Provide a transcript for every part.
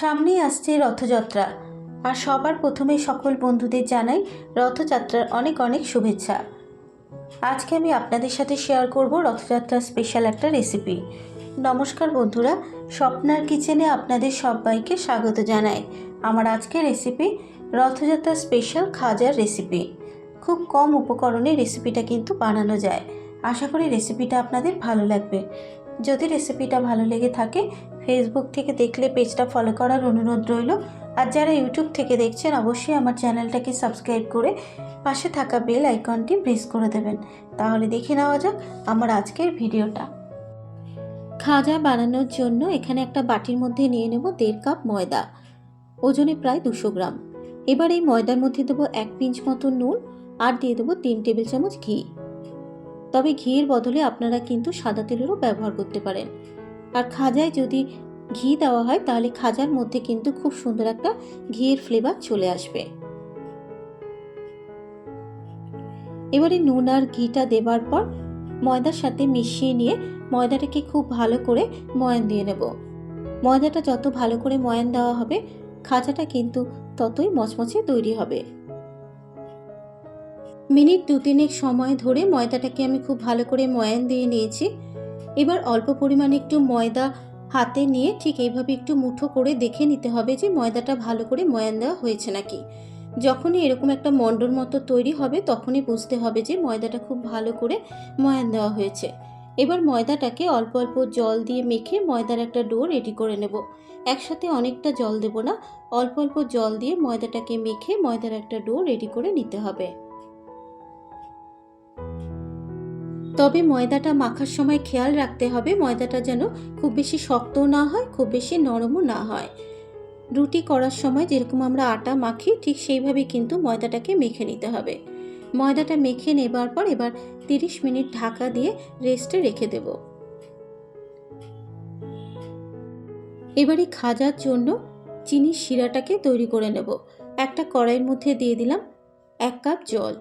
সামনেই আসছে রথযাত্রা। আর সবার প্রথমে সকল বন্ধুদের জানাই রথযাত্রার অনেক অনেক শুভেচ্ছা। আজকে আমি আপনাদের সাথে শেয়ার করব রথযাত্রার স্পেশাল একটা রেসিপি নমস্কার বন্ধুরা, স্বপ্নার কিচেনে আপনাদের সবাইকে স্বাগত জানাই। আমার আজকের রেসিপি রথযাত্রার স্পেশাল খাজার রেসিপি খুব কম উপকরণে রেসিপিটা কিন্তু বানানো যায়। আশা করি রেসিপিটা আপনাদের ভালো লাগবে। যদি রেসিপিটা ভালো লেগে থাকে ফেসবুক থেকে দেখলে পেজটা ফলো করার অনুরোধ রইল। আর যারা ইউটিউব থেকে দেখছেন, অবশ্যই আমার চ্যানেলটাকে সাবস্ক্রাইব করে পাশে থাকা বেল আইকনটি প্রেস করে দেবেন। তাহলে দেখে নেওয়া যাক আমার আজকের ভিডিওটা। খাজা বানানোর জন্য এখানে একটা বাটির মধ্যে নিয়ে নেব দেড় কাপ ময়দা। ওজনে প্রায় দুশো গ্রাম। এবার এই ময়দার মধ্যে দেবো এক পিঞ্চ মতো নুন আর দিয়ে দেবো তিন টেবিল চামচ ঘি। তবে ঘিয়ের বদলে আপনারা কিন্তু সাদা তেলেরও ব্যবহার করতে পারেন। আর খাজায় যদি ঘি দেওয়া হয়, তাহলে খাজার মধ্যে কিন্তু খুব সুন্দর একটা ঘিয়ের ফ্লেভার চলে আসবে। এবারে নুন আর ঘিটা দেবার পর ময়দার সাথে মিশিয়ে নিয়ে ময়দাটাকে খুব ভালো করে ময়ান দিয়ে নেব। ময়দাটা যত ভালো করে ময়ান দেওয়া হবে, খাজাটা কিন্তু ততই মচমচে তৈরি হবে। মিনিট দু তিনেক সময় ধরে ময়দাটাকে আমি খুব ভালো করে ময়ান দিয়ে নিয়েছি। এবার অল্প পরিমাণে একটু ময়দা হাতে নিয়ে ঠিক এইভাবে একটু মুঠো করে দেখে নিতে হবে যে ময়দাটা ভালো করে ময়ান দেওয়া হয়েছে নাকি। যখনই এরকম একটা মণ্ডর মতো তৈরি হবে, তখনই বুঝতে হবে যে ময়দাটা খুব ভালো করে ময়ান দেওয়া হয়েছে। এবার ময়দাটাকে অল্প অল্প জল দিয়ে মেখে ময়দার একটা ডো রেডি করে নেব। একসাথে অনেকটা জল দেব না, অল্প অল্প জল দিয়ে ময়দাটাকে মেখে ময়দার একটা ডো রেডি করে নিতে হবে। তবে ময়দাটা মাখার সময় খেয়াল রাখতে হবে, ময়দাটা যেন খুব বেশি শক্তও না হয়, খুব বেশি নরমও না হয়। রুটি করার সময় যেরকম আমরা আটা মাখি, ঠিক সেইভাবে কিন্তু ময়দাটাকে মেখে নিতে হবে। ময়দাটা মেখে নেবার পর এবার তিরিশ মিনিট ঢাকা দিয়ে রেস্টে রেখে দেব। এবারে খাজার জন্য চিনির শিরাটাকে তৈরি করে নেব। একটা কড়াইয়ের মধ্যে দিয়ে দিলাম এক কাপ জল।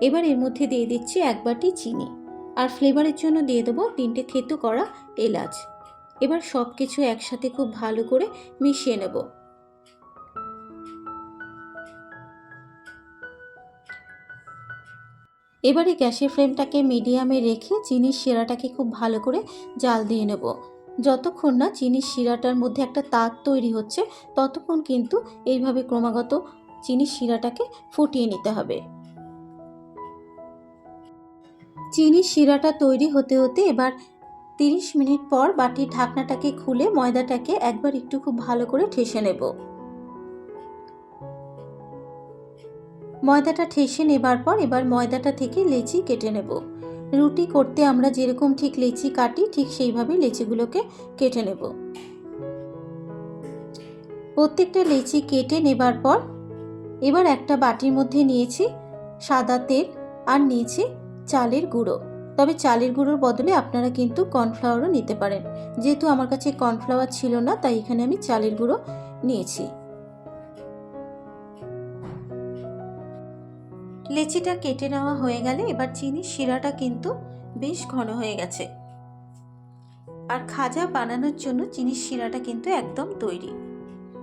এবার এর মধ্যে দিয়ে দিচ্ছি এক বাটি চিনি। আর ফ্লেভারের জন্য দিয়ে দেবো তিনটে থেতো করা এলাচ। এবার সব কিছু একসাথে খুব ভালো করে মিশিয়ে নেব। এবারে গ্যাসের ফ্লেমটাকে মিডিয়ামে রেখে চিনির শিরাটাকে খুব ভালো করে জাল দিয়ে নেব। যতক্ষণ না চিনির শিরাটার মধ্যে একটা তার তৈরি হচ্ছে, ততক্ষণ কিন্তু এইভাবে ক্রমাগত চিনির শিরাটাকে ফুটিয়ে নিতে হবে। চিনির শিরাটা তৈরি হতে হতে এবার তিরিশ মিনিট পর বাটির ঢাকনাটাকে খুলে ময়দাটাকে একবার একটু খুব ভালো করে ঠেসে নেব। ময়দাটা ঠেসে নেবার পর এবার ময়দাটা থেকে লেচি কেটে নেব। রুটি করতে আমরা যেরকম ঠিক লেচি কাটি, ঠিক সেইভাবে লেচিগুলোকে কেটে নেব। প্রত্যেকটা লেচি কেটে নেবার পর এবার একটা বাটির মধ্যে নিয়েছি সাদা তেল আর নিয়েছি চালের গুঁড়ো। তবে চালের গুঁড়োর বদলে আপনারা কিন্তু কর্নফ্লাওয়ারও নিতে পারেন। যেহেতু আমার কাছে কর্নফ্লাওয়ার ছিল না, তাই এখানে আমি চালের গুঁড়ো নিয়েছি। লেচিটা কেটে নেওয়া হয়ে গেলে এবার চিনির শিরাটা কিন্তু বেশ ঘন হয়ে গেছে। আর খাজা বানানোর জন্য চিনির শিরাটা কিন্তু একদম তৈরি।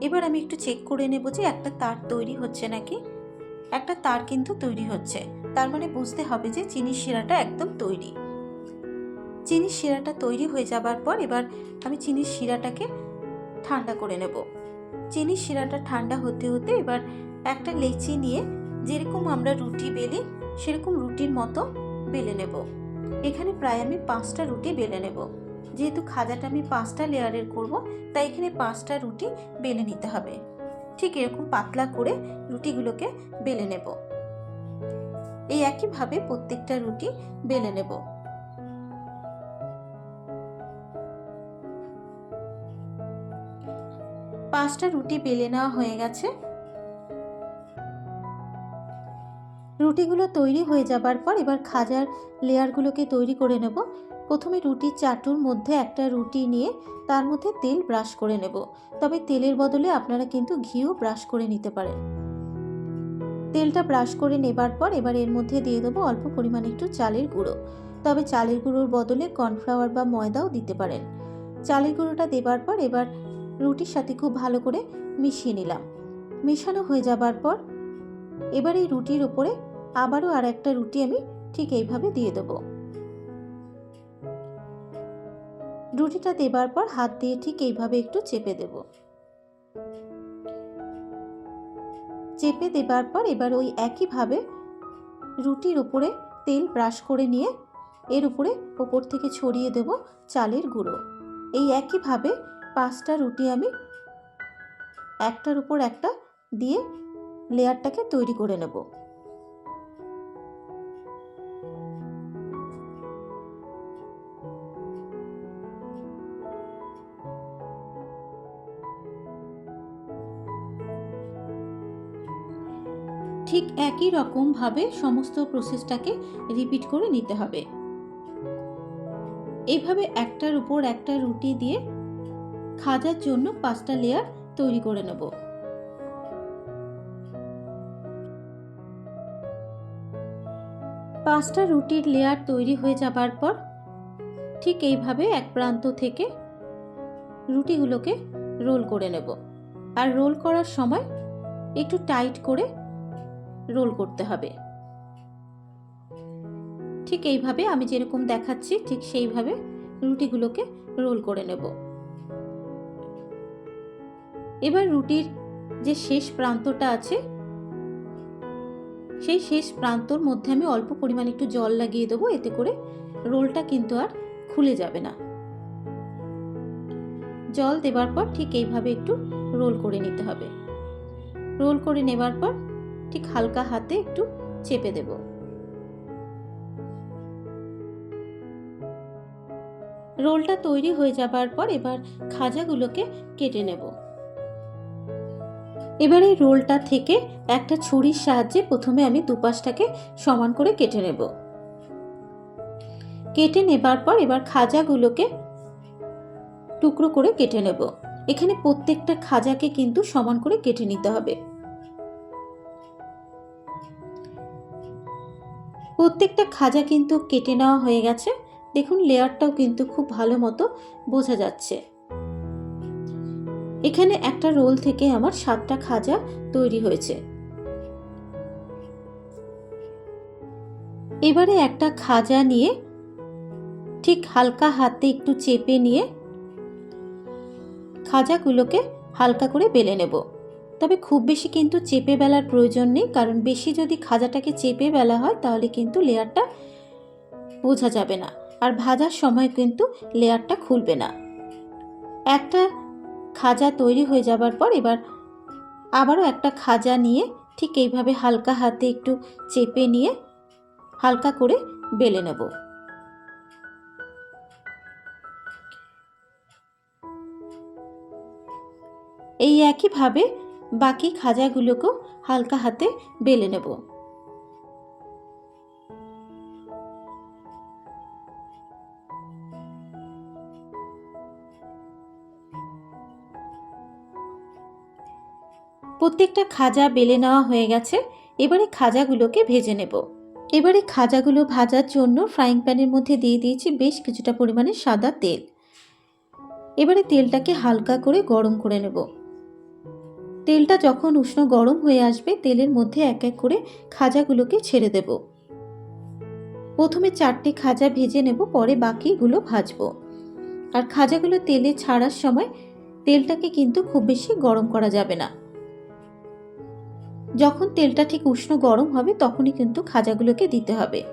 এবার আমি একটু চেক করে নেব যে একটা তার তৈরি হচ্ছে নাকি? একটা তার কিন্তু তৈরি হচ্ছে। তার মানে বুঝতে হবে যে চিনির শিরাটা একদম তৈরি। চিনির শিরাটা তৈরি হয়ে যাবার পর এবার আমি চিনির শিরাটাকে ঠান্ডা করে নেব। চিনির শিরাটা ঠান্ডা হতে হতে এবার একটা লেচি নিয়ে যেরকম আমরা রুটি বেলি সেরকম রুটির মতো বেলে নেব। এখানে প্রায় আমি পাঁচটা রুটি বেলে নেব। যেহেতু খাজাটা আমি পাঁচটা লেয়ারের করব, তাই এখানে পাঁচটা রুটি বেলে নিতে হবে। ঠিক এরকম পাতলা করে রুটিগুলোকে বেলে নেব। এই একইভাবে প্রত্যেকটা রুটি বেলে নেব। পাঁচটা রুটি বেলে নেওয়া হয়ে গেছে। রুটিগুলো তৈরি হয়ে যাবার পর এবার খাজার লেয়ারগুলোকে তৈরি করে নেব। প্রথমে রুটির চাটুর মধ্যে একটা রুটি নিয়ে তার মধ্যে তেল ব্রাশ করে নেব। তবে তেলের বদলে আপনারা কিন্তু ঘিও ব্রাশ করে নিতে পারেন। তেলটা ব্রাশ করে নেবার পর এবার এর মধ্যে দিয়ে দেবো অল্প পরিমাণে একটু চালের গুঁড়ো। তবে চালের গুঁড়োর বদলে কর্নফ্লাওয়ার বা ময়দাও দিতে পারেন। চালের গুঁড়োটা দেবার পর এবার রুটির সাথে খুব ভালো করে মিশিয়ে নিলাম। মেশানো হয়ে যাবার পর এবার এই রুটির ওপরে আবারও আর একটা রুটি আমি ঠিক এইভাবে দিয়ে দেবো। রুটিটা দেবার পর হাত দিয়ে ঠিক এইভাবে একটু চেপে দেব। চেপে দেবার পর এবার ওই একইভাবে রুটির উপরে তেল ব্রাশ করে নিয়ে এর উপরে ওপর থেকে ছড়িয়ে দেব চালের গুঁড়ো। এই একইভাবে পাঁচটা রুটি আমি একটার উপর একটা দিয়ে লেয়ারটাকে তৈরি করে নেব। ঠিক একই রকমভাবে সমস্ত প্রসেসটাকে রিপিট করে নিতে হবে। এভাবে একটার উপর একটা রুটি দিয়ে খাজার জন্য পাঁচটা লেয়ার তৈরি করে নেব। পাঁচটা রুটির লেয়ার তৈরি হয়ে যাবার পর ঠিক এইভাবে এক প্রান্ত থেকে রুটিগুলোকে রোল করে নেব। আর রোল করার সময় একটু টাইট করে রোল করতে হবে। ঠিক এইভাবে আমি যেরকম দেখাচ্ছি, ঠিক সেইভাবে রুটিগুলোকে রোল করে নেব। এবার রুটির যে শেষ প্রান্তটা আছে, সেই শেষ প্রান্তর মধ্যে আমি অল্প পরিমাণ একটু জল লাগিয়ে দেবো, এতে করে রোলটা কিন্তু আর খুলে যাবে না। জল দেবার পর ঠিক এইভাবে একটু রোল করে নিতে হবে। রোল করে নেবার পর ঠিক হালকা হাতে একটু চেপে দেব। রোলটা তৈরি হয়ে যাবার পর এবার খাজাগুলোকে কেটে নেব। এবার এই রোলটা থেকে একটা ছুরির সাহায্যে প্রথমে আমি দুপাশটাকে সমান করে কেটে নেব। কেটে নেবার পর এবার খাজাগুলোকে টুকরো করে কেটে নেব। এখানে প্রত্যেকটা খাজাকে কিন্তু সমান করে কেটে নিতে হবে। প্রত্যেকটা খাজা কিন্তু কেটে নেওয়া হয়ে গেছে। দেখুন, লেয়ারটাও কিন্তু খুব ভালো মতো বোঝা যাচ্ছে। এখানে একটা রোল থেকে আমার সাতটা খাজা তৈরি হয়েছে। এবারে একটা খাজা নিয়ে ঠিক হালকা হাতে একটু চেপে নিয়ে খাজাগুলোকে হালকা করে বেলে নেব। তবে খুব বেশি কিন্তু চেপে বেলার প্রয়োজন নেই, কারণ বেশি যদি খাজাটাকে চেপে বেলা হয়, তাহলে কিন্তু লেয়ারটা বোঝা যাবে না। আর ভাজার সময় কিন্তু লেয়ারটা খুলবে না। একটা খাজা তৈরি হয়ে যাবার পর এবার আবারও একটা খাজা নিয়ে ঠিক এইভাবে হালকা হাতে একটু চেপে নিয়ে হালকা করে বেলে নেব। এই একইভাবে বাকি খাজাগুলোকেও হালকা হাতে বেলে নেব। প্রত্যেকটা খাজা বেলে নেওয়া হয়ে গেছে, এবারে খাজাগুলোকে ভেজে নেব। এবারে খাজাগুলো ভাজার জন্য ফ্রাইং প্যানের মধ্যে দিয়ে দিয়েছি বেশ কিছুটা পরিমাণে সাদা তেল। এবারে তেলটাকে হালকা করে গরম করে নেব। তেলটা যখন উষ্ণ গরম হয়ে আসবে, তেলের মধ্যে এক এক করে খাজাগুলোকে ছেড়ে দেব। প্রথমে চারটে খাজা ভেজে নেব, পরে বাকিগুলো ভাজবো। আর খাজাগুলো তেলে ছাড়ার সময় তেলটাকে কিন্তু খুব বেশি গরম করা যাবে না। যখন তেলটা ঠিক উষ্ণ গরম হবে, তখনই কিন্তু খাজাগুলোকে দিতে হবে।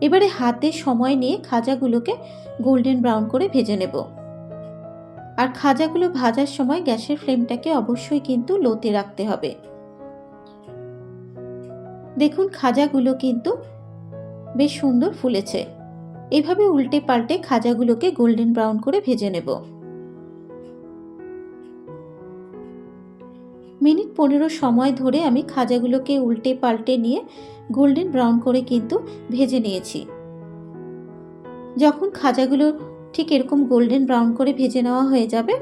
এবারে হাতে সময় নিয়ে খাজাগুলোকে গোল্ডেন ব্রাউন করে ভেজে নেব। আর খাজাগুলো ভাজার সময় গ্যাসের ফ্লেমটাকে অবশ্যই কিন্তু লোতে রাখতে হবে। দেখুন খাজাগুলো কিন্তু বেশ সুন্দর ফুলেছে। এভাবে উল্টে পাল্টে খাজাগুলোকে গোল্ডেন ব্রাউন করে ভেজে নেব। মিনিট পনেরো সময় ধরে আমি খাজাগুলোকে উল্টে পাল্টে নিয়ে গোল্ডেন ব্রাউন করে কিন্তু ভেজে নিয়েছি। যখন খাজাগুলো ঠিক এরকম গোল্ডেন ব্রাউন করে ভেজে নেওয়া হয়ে যাবে।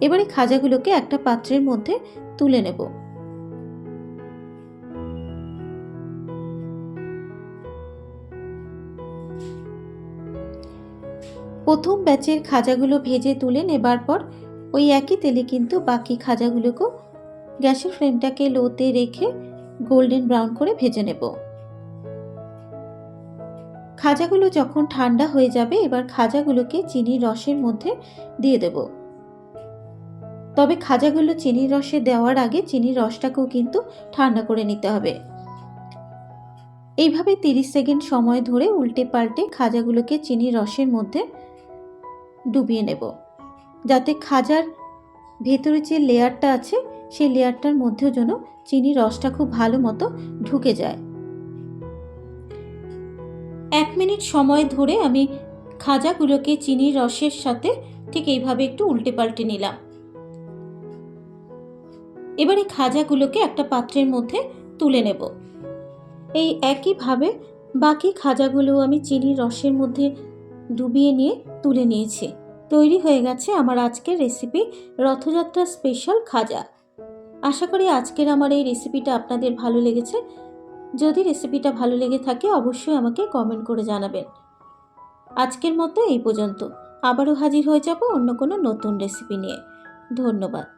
এবারে খাজাগুলোকে একটা পাত্রের মধ্যে তুলে নেব। প্রথম ব্যাচের খাজাগুলো ভেজে তুলে নেবার পর ওই একই তেলে কিন্তু বাকি খাজাগুলোকেও গ্যাসের ফ্লেমটাকে লোতে রেখে গোল্ডেন ব্রাউন করে ভেজে নেব। খাজাগুলো যখন ঠান্ডা হয়ে যাবে, এবার খাজাগুলোকে চিনির রসের মধ্যে দিয়ে দেব। তবে খাজাগুলো চিনির রসে দেওয়ার আগে চিনির রসটাকেও কিন্তু ঠান্ডা করে নিতে হবে। এইভাবে তিরিশ সেকেন্ড সময় ধরে উল্টে পাল্টে খাজাগুলোকে চিনির রসের মধ্যে ডুবিয়ে নেব। যাতে খাজার ভেতরে যে লেয়ারটা আছে, সেই লেয়ারটার মধ্যেও যেন চিনির রসটা খুব ভালো মতো ঢুকে যায়। এক মিনিট সময় ধরে আমি খাজাগুলোকে চিনির রসের সাথে ঠিক এইভাবে একটু উল্টে পাল্টে নিলাম। এবার খাজাগুলোকে একটা পাত্রের মধ্যে তুলে নেব। এই একইভাবে বাকি খাজাগুলো আমি চিনির রসের মধ্যে ডুবিয়ে নিয়ে তুলে নিয়েছি। তৈরি হয়ে গেছে আমার আজকের রেসিপি রথযাত্রা স্পেশাল খাজা। আশা করি আজকের আমার এই রেসিপিটা আপনাদের ভালো লেগেছে। যদি রেসিপিটা ভালো লেগে থাকে, অবশ্যই আমাকে কমেন্ট করে জানাবেন। আজকের মতো এই পর্যন্ত। আবারও হাজির হয়ে যাব অন্য কোনো নতুন রেসিপি নিয়ে। ধন্যবাদ।